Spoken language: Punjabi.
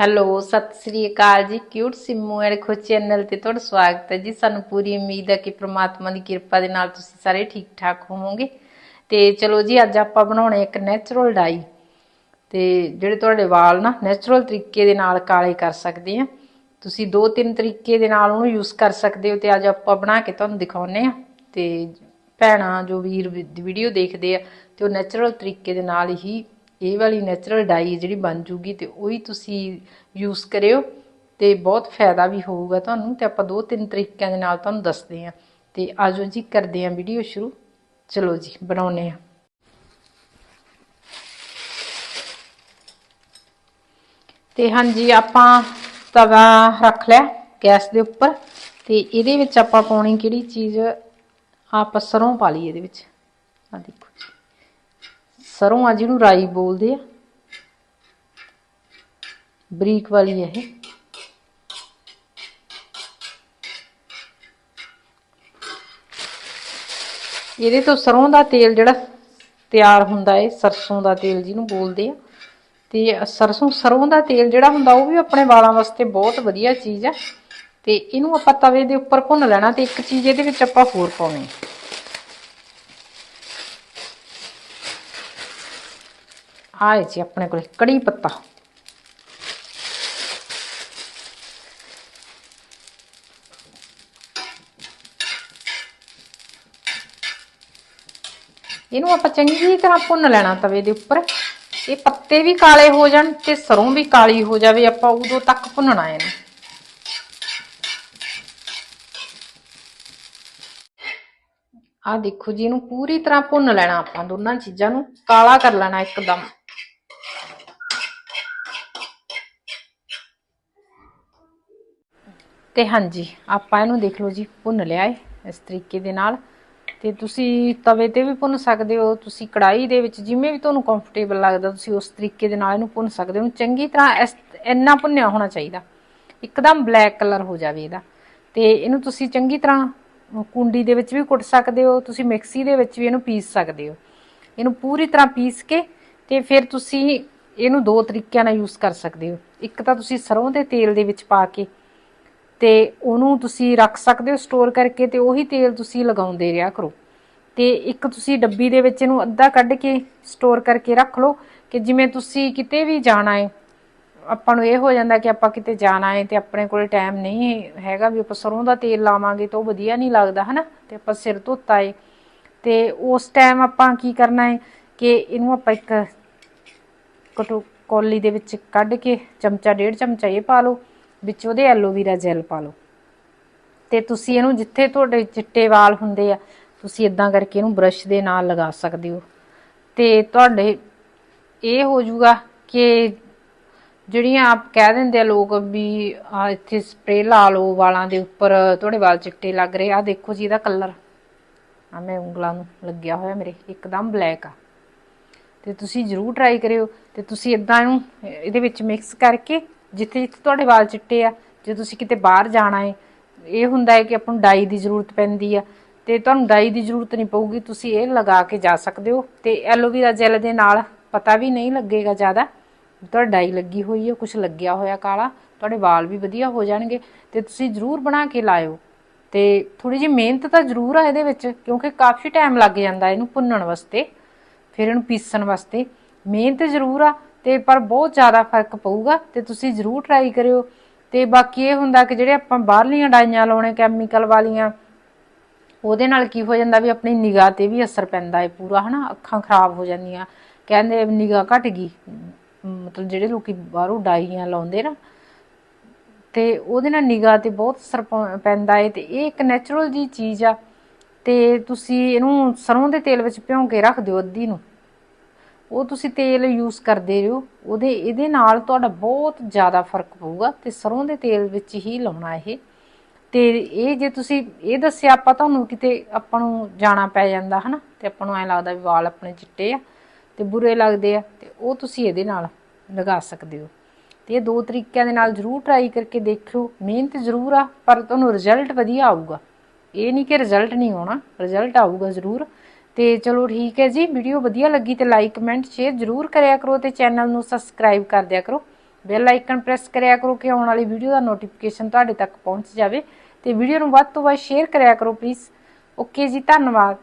ਹੈਲੋ, ਸਤਿ ਸ੍ਰੀ ਅਕਾਲ ਜੀ। Cute Simmu and Khush channel ਤੇ ਤੁਹਾਡਾ ਸਵਾਗਤ ਹੈ ਜੀ। ਸਾਨੂੰ ਪੂਰੀ ਉਮੀਦ ਹੈ ਕਿ ਪ੍ਰਮਾਤਮਾ ਦੀ ਕਿਰਪਾ ਦੇ ਨਾਲ ਤੁਸੀਂ ਸਾਰੇ ਠੀਕ ਠਾਕ ਹੋਵੋਗੇ। ਤੇ ਚਲੋ ਜੀ, ਅੱਜ ਆਪਾਂ ਬਣਾਉਣੇ ਇੱਕ ਨੈਚੁਰਲ ਡਾਈ ਤੇ ਜਿਹੜੇ ਤੁਹਾਡੇ ਵਾਲ ਨਾ ਨੈਚੁਰਲ ਤਰੀਕੇ ਦੇ ਨਾਲ ਕਾਲੇ ਕਰ ਸਕਦੇ ਆ। ਤੁਸੀਂ ਦੋ ਤਿੰਨ ਤਰੀਕੇ ਦੇ ਨਾਲ ਉਹਨੂੰ ਯੂਜ਼ ਕਰ ਸਕਦੇ ਹੋ ਤੇ ਅੱਜ ਆਪਾਂ ਬਣਾ ਕੇ ਤੁਹਾਨੂੰ ਦਿਖਾਉਨੇ ਆ। ਤੇ ਭੈਣਾਂ ਜੋ ਵੀਰ ਵੀਡੀਓ ਦੇਖਦੇ ਆ, ਤੇ ਉਹ ਨੈਚੁਰਲ ਤਰੀਕੇ ਦੇ ਨਾਲ ਹੀ ਇਹ ਵਾਲੀ ਨੈਚੁਰਲ ਡਾਈ ਜਿਹੜੀ ਬਣ ਜੂਗੀ ਤੇ ਉਹੀ ਤੁਸੀਂ ਯੂਜ਼ ਕਰਿਓ ਤੇ ਬਹੁਤ ਫਾਇਦਾ ਵੀ ਹੋਊਗਾ ਤੁਹਾਨੂੰ ਤੇ ਆਪਾਂ ਦੋ ਤਿੰਨ ਤਰੀਕਿਆਂ ਦੇ ਨਾਲ ਤੁਹਾਨੂੰ ਦੱਸਦੇ ਆ ਤੇ ਆਜੋ ਜੀ ਕਰਦੇ ਆ ਵੀਡੀਓ ਸ਼ੁਰੂ। ਚਲੋ ਜੀ ਬਣਾਉਨੇ ਆ ਤੇ ਹਾਂਜੀ, ਆਪਾਂ ਤਵਾ ਰੱਖ ਲਿਆ ਗੈਸ ਦੇ ਉੱਪਰ ਤੇ ਇਹਦੇ ਵਿੱਚ ਆਪਾਂ ਪਾਉਣੀ ਕਿਹੜੀ ਚੀਜ਼? ਆਪਾਂ ਸਰੋਂ ਪਾ ਲਈ ਇਹਦੇ ਵਿੱਚ। ਆ ਦੇਖੋ ਸਰੋਂ ਆ ਜਿਹਨੂੰ ਰਾਈ ਬੋਲਦੇ ਆ। ਬਰੀਕ ਵਾਲੀ ਹੈ ਇਹ। ਇਹਦੇ ਤੋਂ ਸਰੋਂ ਦਾ ਤੇਲ ਜਿਹੜਾ ਤਿਆਰ ਹੁੰਦਾ ਹੈ ਸਰਸੋਂ ਦਾ ਤੇਲ ਜਿਹਨੂੰ ਬੋਲਦੇ ਆ। ਤੇ ਸਰਸੋਂ, ਸਰੋਂ ਦਾ ਤੇਲ ਜਿਹੜਾ ਹੁੰਦਾ ਉਹ ਵੀ ਆਪਣੇ ਵਾਲਾਂ ਵਾਸਤੇ ਬਹੁਤ ਵਧੀਆ ਚੀਜ਼ ਆ। ਤੇ ਇਹਨੂੰ ਆਪਾਂ ਤਵੇ ਦੇ ਉੱਪਰ ਭੁੰਨ ਲੈਣਾ ਤੇ ਇੱਕ ਚੀਜ਼ ਇਹਦੇ ਵਿੱਚ ਆਪਾਂ ਹੋਰ ਪਾਉਣੀ। ਆਏ ਜੀ ਆਪਣੇ ਕੋਲ, ਕੜੀ ਪੱਤਾ। ਇਹਨੂੰ ਆਪਾਂ ਚੰਗੀ ਤਰ੍ਹਾਂ ਭੁੰਨ ਲੈਣਾ ਤਵੇ ਦੇ ਉੱਪਰ। ਇਹ ਪੱਤੇ ਵੀ ਕਾਲੇ ਹੋ ਜਾਣ ਤੇ ਸਰੋਂ ਵੀ ਕਾਲੀ ਹੋ ਜਾਵੇ, ਆਪਾਂ ਉਦੋਂ ਤੱਕ ਭੁੰਨਣਾ ਇਹਨੂੰ। ਆ ਦੇਖੋ ਜੀ, ਇਹਨੂੰ ਪੂਰੀ ਤਰ੍ਹਾਂ ਭੁੰਨ ਲੈਣਾ ਆਪਾਂ ਦੋਨਾਂ ਚੀਜ਼ਾਂ ਨੂੰ, ਕਾਲਾ ਕਰ ਲੈਣਾ ਇੱਕਦਮ। ਤੇ ਹਾਂਜੀ, ਆਪਾਂ ਇਹਨੂੰ ਦੇਖ ਲਓ ਜੀ, ਭੁੰਨ ਲਿਆ ਏ ਇਸ ਤਰੀਕੇ ਦੇ ਨਾਲ। ਤੇ ਤੁਸੀਂ ਤਵੇ ਤੇ ਵੀ ਭੁੰਨ ਸਕਦੇ ਹੋ, ਤੁਸੀਂ ਕੜਾਈ ਦੇ ਵਿੱਚ ਜਿਵੇਂ ਵੀ ਤੁਹਾਨੂੰ ਕੰਫਰਟੇਬਲ ਲੱਗਦਾ, ਤੁਸੀਂ ਉਸ ਤਰੀਕੇ ਦੇ ਨਾਲ ਇਹਨੂੰ ਭੁੰਨ ਸਕਦੇ ਹੋ। ਚੰਗੀ ਤਰ੍ਹਾਂ ਇਸ, ਇੰਨਾ ਭੁੰਨਿਆ ਹੋਣਾ ਚਾਹੀਦਾ, ਇੱਕਦਮ ਬਲੈਕ ਕਲਰ ਹੋ ਜਾਵੇ ਇਹਦਾ। ਤੇ ਇਹਨੂੰ ਤੁਸੀਂ ਚੰਗੀ ਤਰ੍ਹਾਂ ਕੁੰਡੀ ਦੇ ਵਿੱਚ ਵੀ ਕੁੱਟ ਸਕਦੇ ਹੋ, ਤੁਸੀਂ ਮਿਕਸੀ ਦੇ ਵਿੱਚ ਵੀ ਇਹਨੂੰ ਪੀਸ ਸਕਦੇ ਹੋ। ਇਹਨੂੰ ਪੂਰੀ ਤਰ੍ਹਾਂ ਪੀਸ ਕੇ ਤੇ ਫਿਰ ਤੁਸੀਂ ਇਹਨੂੰ ਦੋ ਤਰੀਕਿਆਂ ਨਾਲ ਯੂਜ਼ ਕਰ ਸਕਦੇ ਹੋ। ਇੱਕ ਤਾਂ ਤੁਸੀਂ ਸਰੋਂ ਦੇ ਤੇਲ ਦੇ ਵਿੱਚ ਪਾ ਕੇ ਤੇ ਉਹਨੂੰ ਤੁਸੀਂ ਰੱਖ ਸਕਦੇ ਹੋ ਸਟੋਰ ਕਰਕੇ ਤੇ ਉਹੀ ਤੇਲ ਤੁਸੀਂ ਲਗਾਉਂਦੇ ਰਿਹਾ ਕਰੋ। ਤੇ ਇੱਕ ਤੁਸੀਂ ਡੱਬੀ ਦੇ ਵਿੱਚ ਇਹਨੂੰ ਅੱਧਾ ਕੱਢ ਕੇ ਸਟੋਰ ਕਰਕੇ ਰੱਖ ਲਓ ਕਿ ਜਿਵੇਂ ਤੁਸੀਂ ਕਿਤੇ ਵੀ ਜਾਣਾ ਹੈ ਆਪਾਂ ਨੂੰ ਇਹ ਹੋ ਜਾਂਦਾ ਕਿ ਆਪਾਂ ਕਿਤੇ ਜਾਣਾ ਹੈ ਤੇ ਆਪਣੇ ਕੋਲ ਟਾਈਮ ਨਹੀਂ ਹੈਗਾ ਵੀ ਆਪਾਂ ਸਰੋਂ ਦਾ ਤੇਲ ਲਾਵਾਂਗੇ ਤਾਂ ਉਹ ਵਧੀਆ ਨਹੀਂ ਲੱਗਦਾ, ਹਨਾ? ਤੇ ਆਪਾਂ ਸਿਰ ਧੋਤਾ ਹੈ ਤੇ ਉਸ ਟਾਈਮ ਆਪਾਂ ਕੀ ਕਰਨਾ ਹੈ ਕਿ ਇਹਨੂੰ ਆਪਾਂ ਇੱਕ ਕਟੋ ਕੋਲੀ ਦੇ ਵਿੱਚ ਕੱਢ ਕੇ ਚਮਚਾ, ਡੇਢ ਚਮਚਾ ਇਹ ਪਾ ਲਓ। ਵਿੱਚ ਉਹਦੇ ਐਲੋਵੀਰਾ ਜੈਲ ਪਾ ਲਓ। ਤੇ ਤੁਸੀਂ ਇਹਨੂੰ ਜਿੱਥੇ ਤੁਹਾਡੇ ਚਿੱਟੇ ਵਾਲ ਹੁੰਦੇ ਆ, ਤੁਸੀਂ ਇਦਾਂ ਕਰਕੇ ਇਹਨੂੰ ਬਰਸ਼ ਦੇ ਨਾਲ ਲਗਾ ਸਕਦੇ ਹੋ। ਤੇ ਤੁਹਾਡੇ ਇਹ ਹੋ ਜਾਊਗਾ ਕਿ ਜਿਹੜੀਆਂ ਆਪ ਕਹਿ ਦਿੰਦੇ ਆ ਲੋਕ ਵੀ ਆ ਇੱਥੇ ਸਪਰੇ ਲਾ ਲਓ ਵਾਲਾਂ ਦੇ ਉੱਪਰ, ਤੁਹਾਡੇ ਵਾਲ ਚਿੱਟੇ ਲੱਗ ਰਹੇ ਆ ਦੇਖੋ ਜੀ ਇਹਦਾ ਕਲਰ ਆ ਮੈਂ ਉਂਗਲਾਂ ਨੂੰ ਲੱਗਿਆ ਹੋਇਆ ਮੇਰੇ, ਇੱਕਦਮ ਬਲੈਕ ਆ। ਤੇ ਤੁਸੀਂ ਜ਼ਰੂਰ ਟਰਾਈ ਕਰਿਓ ਤੇ ਤੁਸੀਂ ਇਦਾਂ ਇਹਨੂੰ, ਇਹਦੇ ਵਿੱਚ ਮਿਕਸ ਕਰਕੇ ਜਿੱਥੇ ਜਿੱਥੇ ਤੁਹਾਡੇ ਵਾਲ ਚਿੱਟੇ ਆ, ਜੇ ਤੁਸੀਂ ਕਿਤੇ ਬਾਹਰ ਜਾਣਾ ਹੈ ਇਹ ਹੁੰਦਾ ਹੈ ਕਿ ਆਪਾਂ ਨੂੰ ਡਾਈ ਦੀ ਜ਼ਰੂਰਤ ਪੈਂਦੀ ਆ। ਤੇ ਤੁਹਾਨੂੰ ਡਾਈ ਦੀ ਜ਼ਰੂਰਤ ਨਹੀਂ ਪਊਗੀ, ਤੁਸੀਂ ਇਹ ਲਗਾ ਕੇ ਜਾ ਸਕਦੇ ਹੋ। ਤੇ ਐਲੋਵੀਰਾ ਜੈਲ ਦੇ ਨਾਲ ਪਤਾ ਵੀ ਨਹੀਂ ਲੱਗੇਗਾ ਜ਼ਿਆਦਾ, ਤੁਹਾਡਾ ਡਾਈ ਲੱਗੀ ਹੋਈ ਹੈ ਕੁਝ ਲੱਗਿਆ ਹੋਇਆ ਕਾਲਾ, ਤੁਹਾਡੇ ਵਾਲ ਵੀ ਵਧੀਆ ਹੋ ਜਾਣਗੇ, ਤੇ ਤੁਸੀਂ ਜ਼ਰੂਰ ਬਣਾ ਕੇ ਲਾਇਓ। ਤੇ ਥੋੜੀ ਜਿਹੀ ਮਿਹਨਤ ਤਾਂ ਜ਼ਰੂਰ ਆ ਇਹਦੇ ਵਿੱਚ, ਕਿਉਂਕਿ ਕਾਫੀ ਟਾਈਮ ਲੱਗ ਜਾਂਦਾ ਇਹਨੂੰ ਭੁੰਨਣ ਵਾਸਤੇ, ਫਿਰ ਇਹਨੂੰ ਪੀਸਣ ਵਾਸਤੇ। ਮਿਹਨਤ ਜ਼ਰੂਰ ਆ ਤੇ ਪਰ ਬਹੁਤ ਜ਼ਿਆਦਾ ਫ਼ਰਕ ਪਊਗਾ ਤੇ ਤੁਸੀਂ ਜ਼ਰੂਰ ਟਰਾਈ ਕਰਿਓ। ਤੇ ਬਾਕੀ ਇਹ ਹੁੰਦਾ ਕਿ ਜਿਹੜੇ ਆਪਾਂ ਬਾਹਰਲੀਆਂ ਡਾਈਆਂ ਲਾਉਣੇ ਕੈਮੀਕਲ ਵਾਲੀਆਂ, ਉਹਦੇ ਨਾਲ ਕੀ ਹੋ ਜਾਂਦਾ ਵੀ ਆਪਣੀ ਨਿਗਾਹ ਤੇ ਵੀ ਅਸਰ ਪੈਂਦਾ ਹੈ ਪੂਰਾ, ਹਨਾ? ਅੱਖਾਂ ਖਰਾਬ ਹੋ ਜਾਂਦੀਆਂ। ਕਹਿੰਦੇ ਨਿਗਾਹ ਘਟ ਗਈ। ਮਤਲਬ ਜਿਹੜੇ ਲੋਕੀ ਬਾਹਰੋਂ ਡਾਈਆਂ ਲਾਉਂਦੇ ਨਾ, ਤੇ ਉਹਦੇ ਨਾਲ ਨਿਗਾਹ ਤੇ ਬਹੁਤ ਅਸਰ ਪੈਂਦਾ ਹੈ ਤੇ ਇਹ ਇੱਕ ਨੈਚੁਰਲ ਜੀ ਚੀਜ਼ ਆ। ਤੇ ਤੁਸੀਂ ਇਹਨੂੰ ਸਰੋਂ ਦੇ ਤੇਲ ਵਿੱਚ ਭਿਉਂ ਕੇ ਰੱਖ ਦਿਓ ਅੱਧੀ ਨੂੰ। ਉਹ ਤੁਸੀਂ ਤੇਲ ਯੂਜ਼ ਕਰਦੇ ਰਹੋ, ਉਹਦੇ, ਇਹਦੇ ਨਾਲ ਤੁਹਾਡਾ ਬਹੁਤ ਜ਼ਿਆਦਾ ਫ਼ਰਕ ਪਊਗਾ ਤੇ ਸਰੋਂ ਦੇ ਤੇਲ ਵਿੱਚ ਹੀ ਲਾਉਣਾ ਇਹ। ਤੇ ਇਹ ਜੇ ਤੁਸੀਂ, ਇਹ ਦੱਸਿਆ ਆਪਾਂ ਤੁਹਾਨੂੰ ਕਿਤੇ ਆਪਾਂ ਨੂੰ ਜਾਣਾ ਪੈ ਜਾਂਦਾ, ਹਨਾ? ਤੇ ਆਪਾਂ ਨੂੰ ਐ ਲੱਗਦਾ ਵੀ ਵਾਲ ਆਪਣੇ ਚਿੱਟੇ ਆ ਤੇ ਬੁਰੇ ਲੱਗਦੇ ਆ, ਤੇ ਉਹ ਤੁਸੀਂ ਇਹਦੇ ਨਾਲ ਲਗਾ ਸਕਦੇ ਹੋ। ਤੇ ਇਹ ਦੋ ਤਰੀਕਿਆਂ ਦੇ ਨਾਲ ਜ਼ਰੂਰ ਟਰਾਈ ਕਰਕੇ ਦੇਖਿਓ। ਮਿਹਨਤ ਜ਼ਰੂਰ ਆ, ਪਰ ਤੁਹਾਨੂੰ ਰਿਜ਼ਲਟ ਵਧੀਆ ਆਊਗਾ। ਇਹ ਨਹੀਂ ਕਿ ਰਿਜ਼ਲਟ ਨਹੀਂ ਆਉਣਾ ਰਿਜ਼ਲਟ ਆਊਗਾ ਜ਼ਰੂਰ। ਤੇ ਚਲੋ ਠੀਕ ਹੈ ਜੀ ਵੀਡੀਓ ਵਧੀਆ ਲੱਗੀ ਤੇ ਲਾਈਕ ਕਮੈਂਟ ਸ਼ੇਅਰ ਜ਼ਰੂਰ ਕਰਿਆ ਕਰੋ ਤੇ ਚੈਨਲ ਨੂੰ ਸਬਸਕ੍ਰਾਈਬ ਕਰ ਦਿਆ ਕਰੋ। ਬੈਲ ਆਈਕਨ ਪ੍ਰੈਸ ਕਰਿਆ ਕਰੋ ਕਿ ਆਉਣ ਵਾਲੀ ਵੀਡੀਓ ਦਾ ਨੋਟੀਫਿਕੇਸ਼ਨ ਤੁਹਾਡੇ ਤੱਕ ਪਹੁੰਚ ਜਾਵੇ। ਤੇ ਵੀਡੀਓ ਨੂੰ ਵੱਧ ਤੋਂ ਵੱਧ ਸ਼ੇਅਰ ਕਰਿਆ ਕਰੋ ਪਲੀਜ਼ ਓਕੇ ਜੀ, ਧੰਨਵਾਦ।